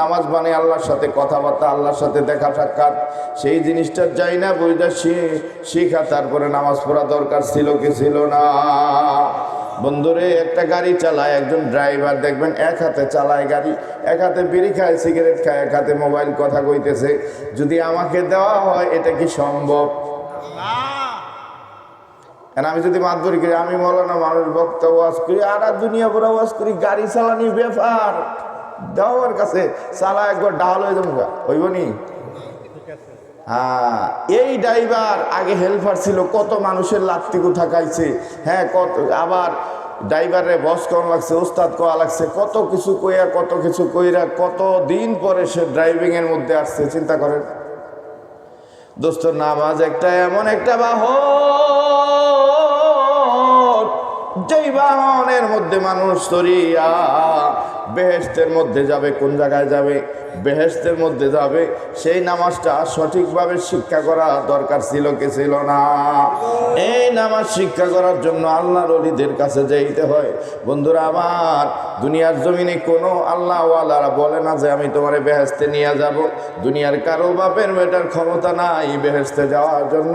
নামাজ মানে আল্লাহর সাথে কথাবার্তা, আল্লাহর সাথে দেখা সাক্ষাৎ, সেই জিনিসটা যাই না বইটা শিখা, তারপরে নামাজ পড়া দরকার ছিল কি ছিল না। বন্ধুরে, একটা গাড়ি চালায়, একজন ড্রাইভার, দেখবেন এক হাতে চালায় গাড়ি, এক হাতে বিড়ি খায়, সিগারেট খায়, এক হাতে মোবাইল কথা কইতেছে। যদি আমাকে দেওয়া হয়, এটা কি সম্ভব? কারণ আমি যদি মাতবরি করি, আমি মৌলানা মানুষ বক্তা ওয়াজ করি, আর আর দুনিয়া পুরো ওয়াজ করি, গাড়ি চালানি ব্যাপার দেওয়ার কাছে চালা একবার ডাল হয়ে যাব হইব নি? হ্যাঁ এই ড্রাইভার আগে হেল্পার ছিল, কত মানুষের লাত্তি কোথা খাইছে হ্যাঁ কত, আবার ড্রাইভারে বস কম লাগছে, ওস্তাদ কোয়া লাগছে, কত কিছু কইয়া, কত কিছু কইরা, কত দিন পরে সে ড্রাইভিং এর মধ্যে আসছে, চিন্তা করেন। দোস্ত, নামাজ একটা এমন একটা বাহন, যেই বাহনের মধ্যে মানুষ সরিয়া বেহেস্তের মধ্যে যাবে, কোন জায়গায় যাবে? বেহেস্তের মধ্যে যাবে। সেই নামাজটা সঠিকভাবে শিক্ষা করা দরকার ছিল কি ছিল না? এই নামাজ শিক্ষা করার জন্য আল্লাহর অলিদের কাছে যেতে হয়। বন্ধুরা, আমার দুনিয়ার জমিনে কোনো আল্লাহওয়ালারা বলে না যে আমি তোমার বেহেস্তে নিয়ে যাব। দুনিয়ার কারও বাপের বেটার ক্ষমতা নাই বেহেস্তে যাওয়ার জন্য।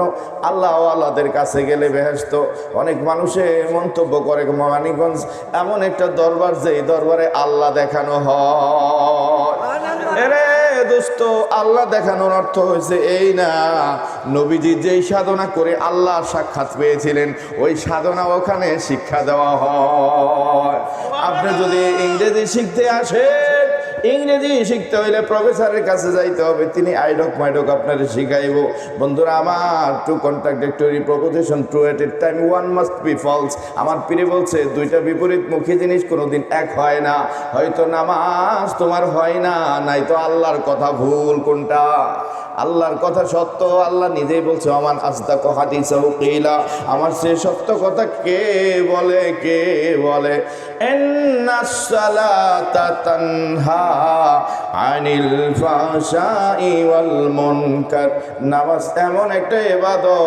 আল্লাহওয়ালাদের কাছে গেলে বেহেস্ত অনেক মানুষে মন্তব্য করে মানিগঞ্জ এমন একটা দরবার যে এই দরবারে আল্লাহ দেখানো হয়। দোস্ত, আল্লাহ দেখানোর অর্থ হয়েছে এই না। নবীজি যেই সাধনা করে আল্লাহ সাক্ষাৎ পেয়েছিলেন, ওই সাধনা ওখানে শিক্ষা দেওয়া হয়। আপনি যদি ইংরেজি শিখতে আসেন ইংরেজি শিখতে হইলে প্রফেসরের কাছে যাইতে হবে, তিনি আইডক মাইডক আপনার শিখাইব। বন্ধুরা, আমার two contradictory proposition to at এর time one must be false আমার পিড়ে বলছে, দুইটা বিপরীত মুখী জিনিস কোনোদিন এক হয় না। হয়তো নামাজ তোমার হয় না নাই তো আল্লাহর কথা ভুল কোনটা? আল্লাহর কথা সত্য আল্লাহ নিজেই বলছে আমার আস্তা হাদিস কিলা। আমার সে সত্য কথা কে বলে কে বলে? আনিল ফাহশাই ওয়াল মুনকার। নামাজ এমন একটা ইবাদত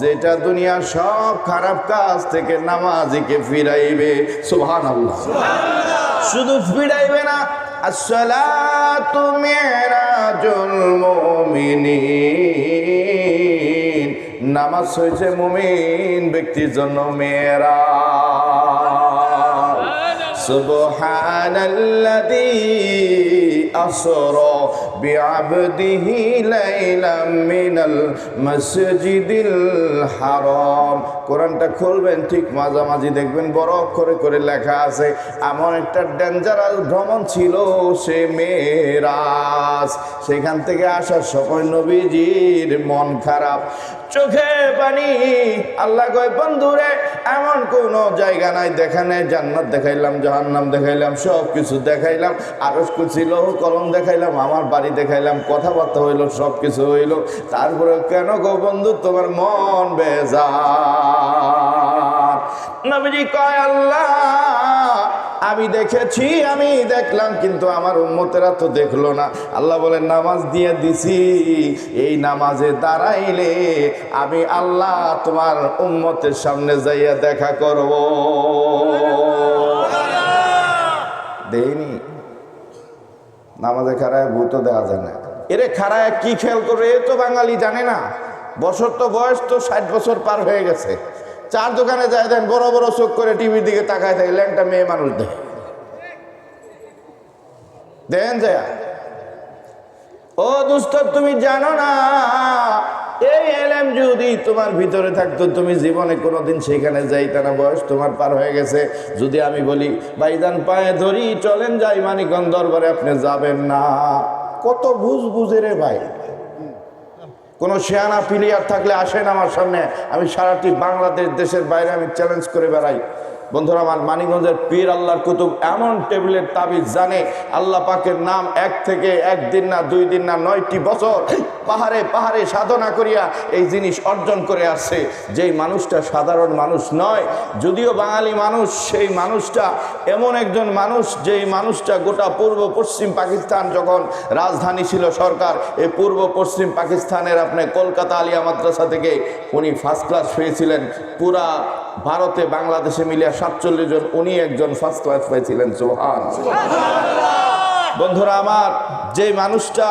যেটা দুনিয়ার সব খারাপ কাজ থেকে নামাজিকে ফিরাইবে। সুবহানাল্লাহ। শুধু ফিরাইবে না আসসালাতু মিরাজুল মুমিনিন নামাজ হয়েছে মুমিন ব্যক্তির জন্য মেয়েরা سبحان الذي أسرى بعبده ليلا من المسجد الحرام কোরআনটা খুলবেন ঠিক মাঝামাঝি দেখবেন বড় করে করে লেখা আছে এমন একটা ডেঞ্জারাস ভ্রমণ ছিল সে মেয়েরাজ সেখান থেকে আসার সময় নবীজির মন খারাপ চোখে পানি। আল্লাহ কয়, বন্ধুরে, এমন কোন জায়গা নাই, দেখানে জান্নাত দেখাইলাম, জাহান্নাম দেখাইলাম সব কিছু দেখাইলাম আরস ছিল, কলম দেখাইলাম, আমার বাড়ি দেখাইলাম, কথাবার্তা হইল সব কিছু হইল, তারপরে কেন গো বন্ধু, তোমার মন বেজার? নবীজি কয়, আল্লাহ আমি দেখেছি, আমি দেখলাম, কিন্তু আমার উম্মতেরা তো দেখল না। আল্লাহ বলেন, নামাজ দিয়ে দিছি, এই নামাজে দাঁড়াইলে আমি আল্লাহ তোমার উম্মতের সামনে যাইয়া দেখা করব। দেইনি। নামাজে খারায় ভূত দেখা যায় না। এরে খারায় কি খেয়াল করে এ তো বাঙালি জানে না। বছর তো বয়স তো ষাট বছর পার হয়ে গেছে। চার দোকানে যায় দেন, বড় বড় চোখ করে টিভির দিকে তাকায় থাকে, ল্যাংটা মেয়ে মানুষ দেখে দেন যায়। ও দুষ্ট তুমি জানো না, এই এলএম যদি তোমার ভিতরে থাকতো, তুমি জীবনে কোনোদিন সেখানে যাইতে না, বয়স তোমার পার হয়ে গেছে। যদি আমি বলি ভাইদান পায়ে ধরি, চলেন যাই মানিকন দরবারে, আপনি যাবেন না। কত বুঝ বুঝে রে ভাই। কোনো সেয়ানা প্লেয়ার থাকলে আসেন আমার সামনে। আমি সারাটি বাংলাদেশ দেশের বাইরে আমি চ্যালেঞ্জ করে বেড়াই। বন্ধুরা, আমার মানিগঞ্জের পীর আল্লাহর কুতুব এমন টেবিলের তাবিজ জানে, আল্লাহ পাকের নাম এক থেকে একদিন না দুই দিন না নয়টি বছর পাহাড়ে পাহাড়ে সাধনা করিয়া এই জিনিস অর্জন করে আসছে। যেই মানুষটা সাধারণ মানুষ নয়, যদিও বাঙালি মানুষ, সেই মানুষটা এমন একজন মানুষ, যেই মানুষটা গোটা পূর্ব পশ্চিম পাকিস্তান যখন রাজধানী ছিল সরকার এই পূর্ব পশ্চিম পাকিস্তানের আপনি কলকাতা আলিয়া মাদ্রাসা থেকে উনি ফার্স্ট ক্লাস পেয়েছিলেন। পুরা ভারতে বাংলাদেশে মিলিয়ে সাতচল্লিশ জন, উনি একজন ফার্স্ট ক্লাস পাইছিলেন সোহান বন্ধুরা আমার, যে মানুষটা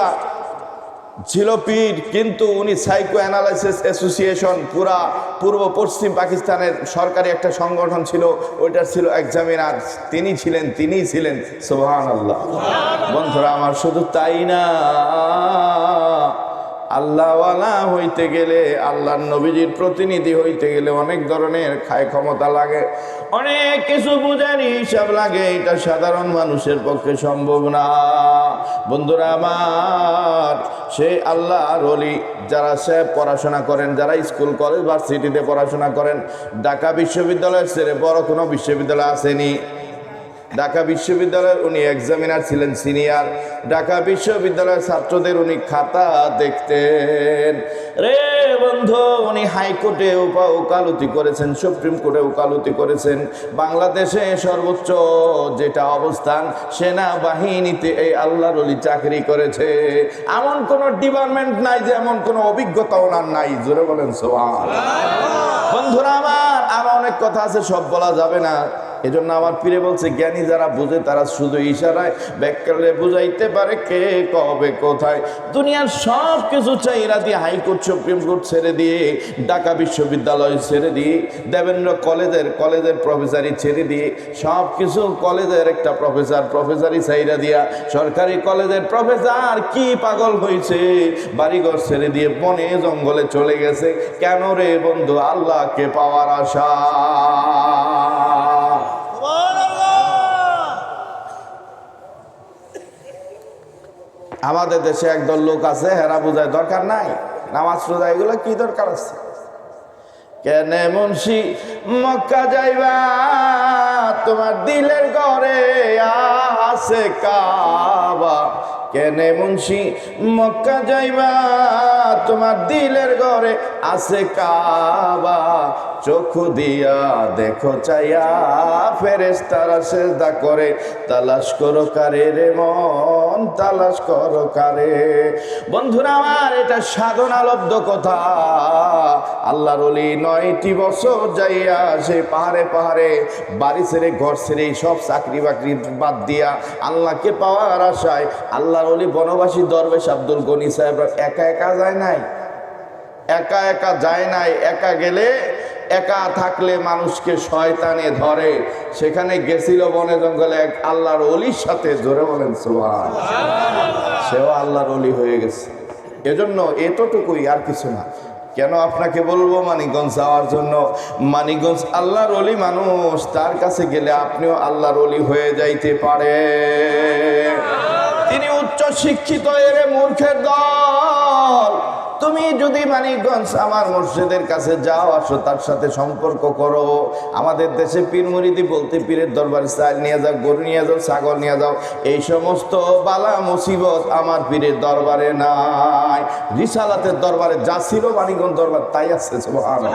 ছিল পীর, কিন্তু উনি সাইকো অ্যানালাইসিস অ্যাসোসিয়েশন পুরা পূর্ব পশ্চিম পাকিস্তানের সরকারি একটা সংগঠন ছিল, ওইটার ছিল এক্সামিনার তিনি ছিলেন, তিনিই ছিলেন সোহান আল্লাহ বন্ধুরা আমার, শুধু তাই না আল্লাহওয়ালা হইতে গেলে, আল্লাহর নবীজির প্রতিনিধি হইতে গেলে অনেক ধরনের খায় ক্ষমতা লাগে। অনেক কিছু বুঝার হিসাব লাগে, এটা সাধারণ মানুষের পক্ষে সম্ভব না। বন্ধুরা আমার, সে আল্লাহর অলি যারা সে পড়াশোনা করেন, যারা স্কুল, কলেজ, ভার্সিটিতে পড়াশোনা করেন, ঢাকা বিশ্ববিদ্যালয়ের ছেড়ে বড় কোনো বিশ্ববিদ্যালয় আসেনি। ঢাকা বিশ্ববিদ্যালয়ের উনি এক্সামিনার ছিলেন সিনিয়র ঢাকা বিশ্ববিদ্যালয়ের ছাত্রদের উনি খাতা দেখতেন। রে বন্ধু, উনি হাইকোর্টে ওকালতি করেছেন, সুপ্রিম কোর্টে ওকালতি করেছেন। বাংলাদেশে সর্বোচ্চ যেটা অবস্থান, সেনাবাহিনীতে এই আল্লাহর অলি চাকরি করেছে। এমন কোন ডিপার্টমেন্ট নাই যে এমন কোনো অভিজ্ঞতা ওনার নাই, জোরে বলেন সোহান বন্ধুরা আমার আরও অনেক কথা আছে, সব বলা যাবে না। এজন্য আমার পীরে বলছে, জ্ঞানী যারা বুঝে তারা শুধু ইশারায় ব্যাকরণে বুঝাইতে পারে কে কবে কোথায়। দুনিয়ার সব কিছু চাইরা দিয়ে হাইকোর্ট, সুপ্রিম কোর্ট ছেড়ে দিয়ে, ঢাকা বিশ্ববিদ্যালয় ছেড়ে দিয়ে, দেবেন্দ্র কলেজের কলেজের প্রফেসরই ছেড়ে দিয়ে, সব কিছু কলেজের একটা প্রফেসর, প্রফেসারি চাইরা দিয়া সরকারি কলেজের প্রফেসর কি পাগল হয়েছে বাড়িঘর ছেড়ে দিয়ে বনে জঙ্গলে চলে গেছে। কেন রে বন্ধু, আল্লাহকে পাওয়ার আশা? আমাদের দেশে একদল লোক আছে, হেরা বোঝায় দরকার নাই। নামাজ রোজা, এগুলো কি দরকার আছে? কেন মুন্সি, মক্কা যাইবা, তোমার দিলের ঘরে আছে কাবা। কেনে মুন্সি, মক্কা যাইবা, তোমার দিলের ঘরে আছে কাবা। চক্ষু দিয়া দেখো চাইয়া ফেরেস তারা সেজদা করে। তালাশ করো কারে রে মন, তালাশ করো কারে। বন্ধুরা আমার, এটা সাধনালব্ধ কথা। আল্লাহর অলি নয়টি বছর যাইয়া সে পাহাড়ে পাহাড়ে, বাড়ি ছেড়ে ঘর ছেড়ে সব চাকরি বাকরি বাদ দিয়া আল্লাহকে পাওয়ার আশায় আল্লাহর অলি বনবাসী দরবেশ আব্দুল গনি সাহেব একা একা যায় নাই? একা একা যায় নাই, একা গেলে একা থাকলে মানুষকে শয়তানে ধরে। সেখানে গেছিল বনে জঙ্গলে এক আল্লাহর অলির সাথে, জোরে বলেন সোহান সেও আল্লাহর অলি হয়ে গেছে। এজন্য এতটুকুই আর কিছু না। কেন আপনাকে বলব মানিকগঞ্জ যাওয়ার জন্য? মানিকগঞ্জ আল্লাহর অলি মানুষ, তার কাছে গেলে আপনিও আল্লাহর অলি হয়ে যাইতে পারে। তিনি উচ্চ শিক্ষিত এরে মূর্খের দল। তুমি যদি মানিকগঞ্জ আমার মসজিদের কাছে যাও, আসো, তার সাথে সম্পর্ক করো আমাদের দেশে পীর মুরিদি বলতে পীরের দরবার চাল নিয়ে যাও, গরু নিয়ে যাও, ছাগল নিয়ে যাও, এই সমস্ত বালা মুসিবত আমার পীরের দরবারে নাই রিসালাতের দরবারে যা ছিল মানিকগঞ্জ দরবার, তাই সুবহানাল্লাহ।